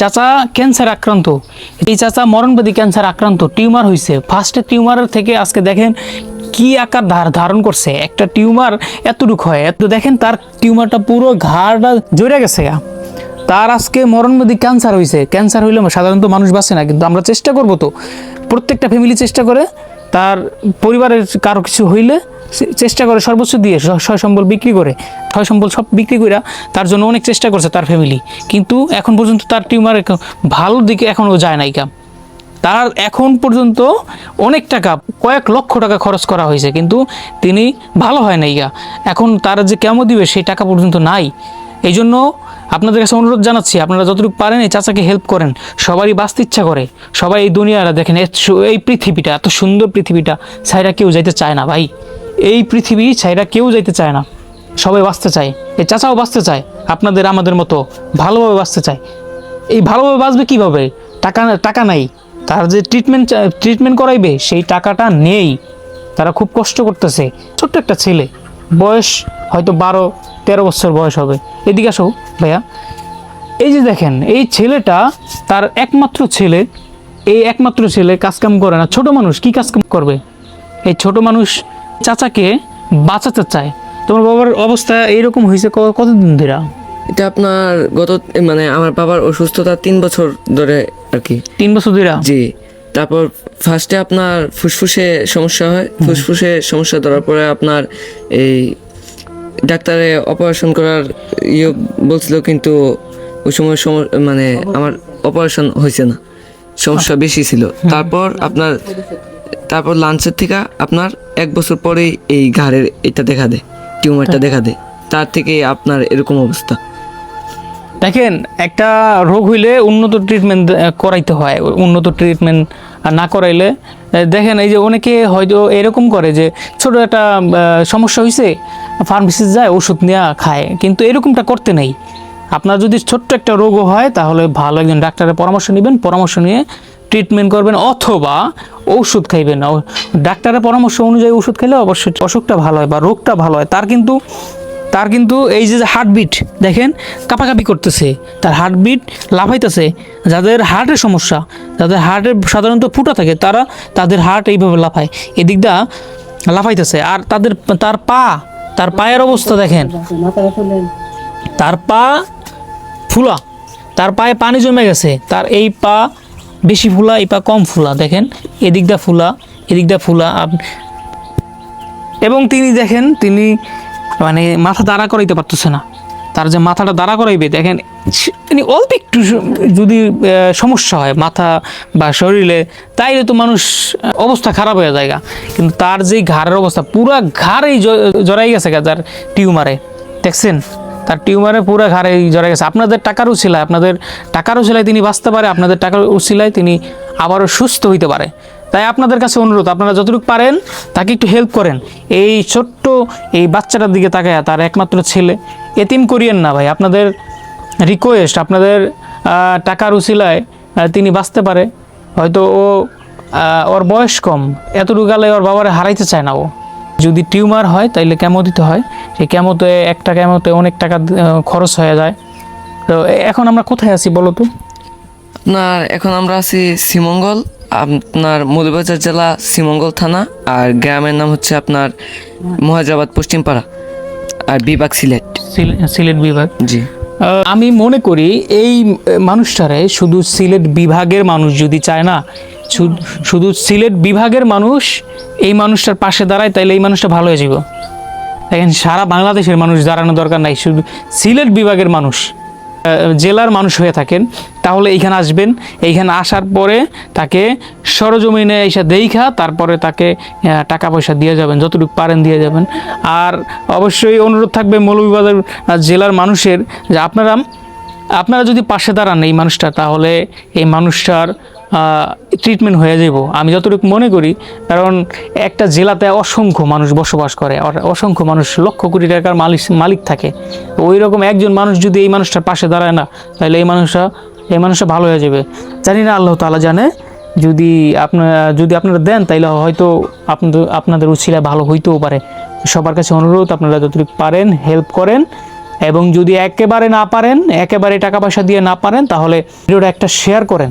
চাচা ক্যান্সার আক্রান্ত। এই চাচা মরণবাদী ক্যান্সার আক্রান্ত, টিউমার হয়েছে ফার্স্টে টিউমারের থেকে আজকে দেখেন কি আকার ধার, ধারণ করছে। একটা টিউমার এতটুকু হয়। এত দেখেন তার টিউমারটা পুরো ঘাড়টা জড়ে গেছে তার আজকে মরণবাদী ক্যান্সার হয়েছে ক্যান্সার হইলে সাধারণত মানুষ বাঁচে না, কিন্তু আমরা চেষ্টা করব তো। প্রত্যেকটা ফ্যামিলি চেষ্টা করে তার পরিবারের কারও কিছু হইলে চেষ্টা করে সর্বোচ্চ দিয়ে সয় সম্বল বিক্রি করে। সয় সম্বল সব বিক্রি করে তার জন্য অনেক চেষ্টা করছে তার ফ্যামিলি কিন্তু এখন পর্যন্ত তার টিউমার ভালো দিকে এখনও যায় নাই কাম। তার এখন পর্যন্ত অনেক টাকা, কয়েক লক্ষ টাকা খরচ করা হয়েছে, কিন্তু তিনি ভালো হয় নাই এখন তারা যে কেমন দিবে সেই টাকা পর্যন্ত নাই। এই জন্য আপনাদের কাছে অনুরোধ জানাচ্ছি, আপনারা যতটুকু পারেন এই চাচাকে হেল্প করেন। সবারই বাঁচতে ইচ্ছা করে। সবাই এই দুনিয়াটা দেখেন এই পৃথিবীটা, এত সুন্দর পৃথিবীটা, ছাইরা কেউ যাইতে চায় না ভাই। এই পৃথিবী ছাইরা কেউ যাইতে চায় না। সবাই বাঁচতে চায়। এই চাচাও বাঁচতে চায়, আপনাদের আমাদের মতো ভালোভাবে বাঁচতে চায়। এই ভালোভাবে বাঁচবে কীভাবে? টাকা টাকা নাই। তার যে ট্রিটমেন্ট ট্রিটমেন্ট করাইবে, সেই টাকাটা নেই। তারা খুব কষ্ট করতেছে। ছোট্ট একটা ছেলে, বয়স হয়তো বারো তেরো বছর বয়স হবে। এদিকে আসো ভাইয়া। এই যে দেখেন এই ছেলেটা তার একমাত্র ছেলে এই একমাত্র ছেলে কাজকাম করে না। ছোট মানুষ কি কাজকাম করবে? এই ছোট মানুষ চাচাকে বাঁচাতে চায়। তোমার বাবার অবস্থা এইরকম হয়েছে কতদিন ধরে? এটা আপনার গত মানে আমার বাবার অসুস্থতা তিন বছর ধরে আর কি। তিন বছর ধরে? জি। তারপর ফার্স্টে আপনার ফুসফুসে সমস্যা হয়। ফুসফুসে সমস্যা ধরার পরে আপনার এই ডাক্তারে অপারেশন করার ইয়ে বলছিল কিন্তু ওই সময় সম- মানে আমার অপারেশন হয়েছে না সমস্যা বেশি ছিল। তারপর আপনার তারপর লাঞ্চের থেকে আপনার এক বছর পরেই এই ঘাড়ের এটা দেখা দেয় টিউমারটা দেখা দেয়। তার থেকে আপনার এরকম অবস্থা। দেখেন একটা রোগ হইলে উন্নত ট্রিটমেন্ট করাইতে হয়। উন্নত ট্রিটমেন্ট না করাইলে দেখেন এই যে অনেকে হয়তো এরকম করে যে ছোট একটা সমস্যা হয়েছে ফার্মেসিতে যায়, ওষুধ নেওয়া খায়, কিন্তু এরকমটা করতে নেই। আপনার যদি ছোট্ট একটা রোগও হয়, তাহলে ভালো একজন ডাক্তারের পরামর্শ নেবেন, পরামর্শ নিয়ে ট্রিটমেন্ট করবেন, অথবা ওষুধ খাইবেন। ডাক্তারের পরামর্শ অনুযায়ী ওষুধ খেলে অবশ্যই অসুখটা ভালো হয় বা রোগটা ভালো হয়। তার কিন্তু তার কিন্তু এই যে হার্টবিট দেখেন, কাপাকাপি করতেছে। তার হার্টবিট লাফাইতেছে। যাদের হার্টের সমস্যা, যাদের হার্টের সাধারণত ফুটা থাকে, তারা তাদের হার্ট এইভাবে লাফায়। এদিকটা লাফাইতেছে। আর তাদের, তার পা তার পায়ের অবস্থা দেখেন। তার পা ফুলা। তার পায়ে পানি জমে গেছে। তার এই পা বেশি ফুলা, এই পা কম ফুলা, দেখেন। এদিকটা ফুলা এদিকটা ফুলা। আপ- এবং তিনি দেখেন, তিনি মানে মাথা দাঁড়া করাইতে পারতেছে না। তার যে মাথাটা দাঁড়া করাইবে, দেখেন তিনি অল্প একটু যদি সমস্যা হয় মাথা বা শরীরে, তাইলে তো মানুষ অবস্থা খারাপ হয়ে যায়। কিন্তু তার যে ঘাড়ের অবস্থা, পুরা ঘাড়েই জড়াই গেছে তার টিউমারে। দেখছেন? তার টিউমারে পুরো ঘাড়ে জড়াই গেছে। আপনাদের টাকার উচিলায় আপনাদের টাকার উচিলায় তিনি বাঁচতে পারে, আপনাদের টাকার উচিলায় তিনি আবারও সুস্থ হইতে পারে। তাই আপনাদের কাছে অনুরোধ, আপনারা যতটুকু পারেন তাকে একটু হেল্প করেন। এই ছোট্ট এই বাচ্চাটার দিকে তাকায়, তার একমাত্র ছেলে এতিম করিয়েন না ভাই। আপনাদের রিকোয়েস্ট আপনাদের টাকার উচিলায় তিনি বাঁচতে পারে। হয়তো ও ওর বয়স কম। এতটুকু গেলে ওর বাবারে হারাইতে চায় না ও। যদি টিউমার হয়, তাইলে কেমো দিতে হয়। সেই কেমোতে, একটা কেমোতে অনেক টাকা খরচ হয়ে যায়। তো এখন আমরা কোথায় আছি বলো তো? আপনার, এখন আমরা আছি শ্রীমঙ্গল, আপনার মৌলভীবাজার জেলা শ্রীমঙ্গল থানা, আর গ্রামের নাম হচ্ছে আপনার মহাজাবাদ পশ্চিমপাড়া। আর বিভাগ সিলেট। সিলে- সিলেট বিভাগ? জি। আমি মনে করি এই মানুষটারে শুধু সিলেট বিভাগের মানুষ যদি চায় না শুধু- সিলেট বিভাগের মানুষ এই মানুষটার পাশে দাঁড়ায় তাইলে এই মানুষটা ভালো হয়ে যাব দেখেন সারা বাংলাদেশের মানুষ দাঁড়ানো দরকার নাই শুধু সিলেট বিভাগের মানুষ। জেলার মানুষ হয়ে থাকেন, তাহলে এইখানে আসবেন। এইখানে আসার পরে তাকে সরজমিনে এসে দেইখা তারপরে তাকে টাকা পয়সা দিয়ে যাবেন, যতটুকু পারেন দিয়ে যাবেন। আর অবশ্যই অনুরোধ থাকবে মৌলভীবাজার জেলার মানুষের যে আপনারা আপনারা যদি পাশে দাঁড়ান এই মানুষটা, তাহলে এই মানুষটার ট্রিটমেন্ট হয়ে যাব। আমি যতটুকু মনে করি, কারণ একটা জেলাতে অসংখ্য মানুষ বসবাস করে আর অসংখ্য মানুষ, লক্ষ কোটি টাকার মালিক মালিক থাকে। ওই রকম একজন মানুষ যদি এই মানুষটার পাশে দাঁড়ায় না, তাহলে এই মানুষটা এই মানুষটা ভালো হয়ে যাবে। জানি না, আল্লাহ তালা জানে। যদি আপনার যদি আপনারা দেন, তাইলে হয়তো আপনাদের আপনাদের উচিলায় ভালো হইতেও পারে। সবার কাছে অনুরোধ, আপনারা যতটুকু পারেন হেল্প করেন। এবং যদি একেবারে না পারেন, একেবারে টাকা পয়সা দিয়ে না পারেন, তাহলে ভিডিওটা একটা শেয়ার করেন।